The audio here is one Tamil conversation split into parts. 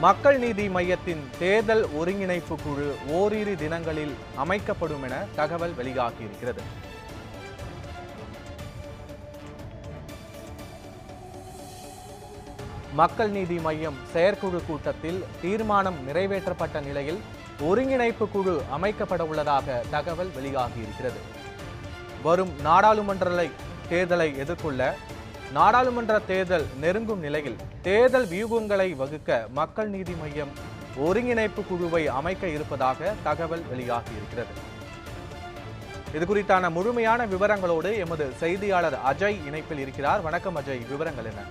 மக்கள் நீதி மையத்தின் தேர்தல் ஒருங்கிணைப்பு குழு ஓரிரு தினங்களில் அமைக்கப்படும் என தகவல் வெளியாகியிருக்கிறது. மக்கள் நீதி மையம் செயற்குழு கூட்டத்தில் தீர்மானம் நிறைவேற்றப்பட்ட நிலையில் ஒருங்கிணைப்பு குழு அமைக்கப்பட உள்ளதாக தகவல் வெளியாகியிருக்கிறது. வரும் நாடாளுமன்ற தேர்தலை எதிர்கொள்ள நாடாளுமன்ற தேர்தல் நெருங்கும் நிலையில் தேர்தல் வியூகங்களை வகுக்க மக்கள் நீதி மையம் ஒருங்கிணைப்பு குழுவை அமைக்க இருப்பதாக தகவல் வெளியாகியிருக்கிறது. இது குறித்தான முழுமையான விவரங்களோடு எமது செய்தியாளர் அஜய் இணைப்பில் இருக்கிறார். வணக்கம் அஜய் விவரங்கள் என்ன?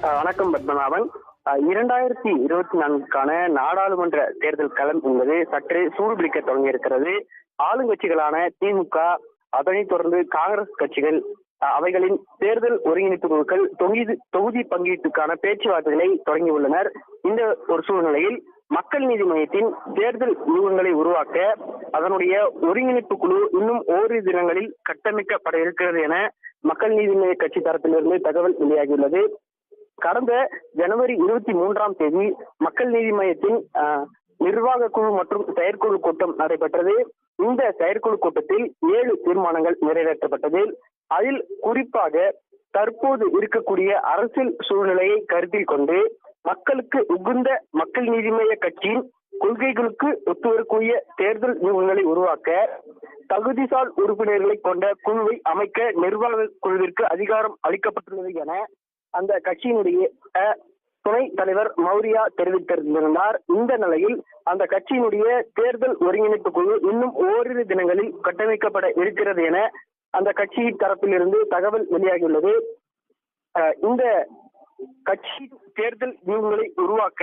வணக்கம் பத்மநாபன். அஹ் இரண்டாயிரத்தி இருபத்தி நான்குக்கான நாடாளுமன்ற தேர்தல் களம் என்பது சற்று சூடுபிடிக்க தொடங்கி இருக்கிறது ஆளுங்கட்சிகளான திமுக அதனைத் தொடர்ந்து காங்கிரஸ் கட்சிகள் அவைகளின் தேர்தல் ஒருங்கிணைப்பு குழுக்கள் தொகுதி தொகுதி பங்கீட்டுக்கான பேச்சுவார்த்தைகளை தொடங்கியுள்ளனர் இந்த ஒரு சூழ்நிலையில் மக்கள் நீதி மையத்தின் தேர்தல் வியூகங்களை உருவாக்க அதனுடைய ஒருங்கிணைப்பு குழு இன்னும் ஓரிரு தினங்களில் கட்டமைக்கப்பட இருக்கிறது என மக்கள் நீதி மைய கட்சி தரப்பிலிருந்து தகவல் வெளியாகியுள்ளது. கடந்த ஜனவரி இருபத்தி மூன்றாம் தேதி மக்கள் நீதி மையத்தின் நிர்வாக குழு மற்றும் செயற்குழு கூட்டம் நடைபெற்றது. இந்த செயற்குழு கூட்டத்தில் ஏழு தீர்மானங்கள் நிறைவேற்றப்பட்டது. அதில் குறிப்பாக தற்போது இருக்கக்கூடிய அரசியல் சூழ்நிலையை கருத்தில் கொண்டு மக்களுக்கு உகுந்த மக்கள் நீதிமய கட்சியின் கொள்கைகளுக்கு ஒத்துவரக்கூடிய தேர்தல் வியூகங்களை உருவாக்க தகுதிசால் உறுப்பினர்களை கொண்ட குழுவை அமைக்க நிர்வாக குழுவிற்கு அதிகாரம் அளிக்கப்பட்டுள்ளது என அந்த கட்சியினுடைய துணை தலைவர் மௌரியா தெரிவித்திருந்திருந்தார் இந்த நிலையில் அந்த கட்சியினுடைய தேர்தல் ஒருங்கிணைப்பு குழு இன்னும் ஓரிரு தினங்களில் கட்டமைக்கப்பட இருக்கிறது என அந்த கட்சி தரப்பிலிருந்து தகவல் வெளியாகியுள்ளது. இந்த கட்சி தேர்தல் வியூகங்களை உருவாக்க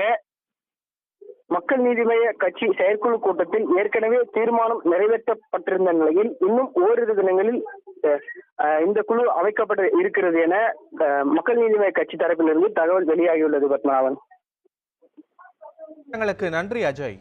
மக்கள் நீதிமய கட்சி செயற்குழு கூட்டத்தில் ஏற்கனவே தீர்மானம் நிறைவேற்றப்பட்டிருந்த நிலையில் இன்னும் ஓரிரு தினங்களில் இந்த குழு அமைக்கப்பட்டு இருக்கிறது என மக்கள் நீதிமய கட்சி தரப்பிலிருந்து தகவல் வெளியாகியுள்ளது பத்மநாபன். நன்றி அஜய்.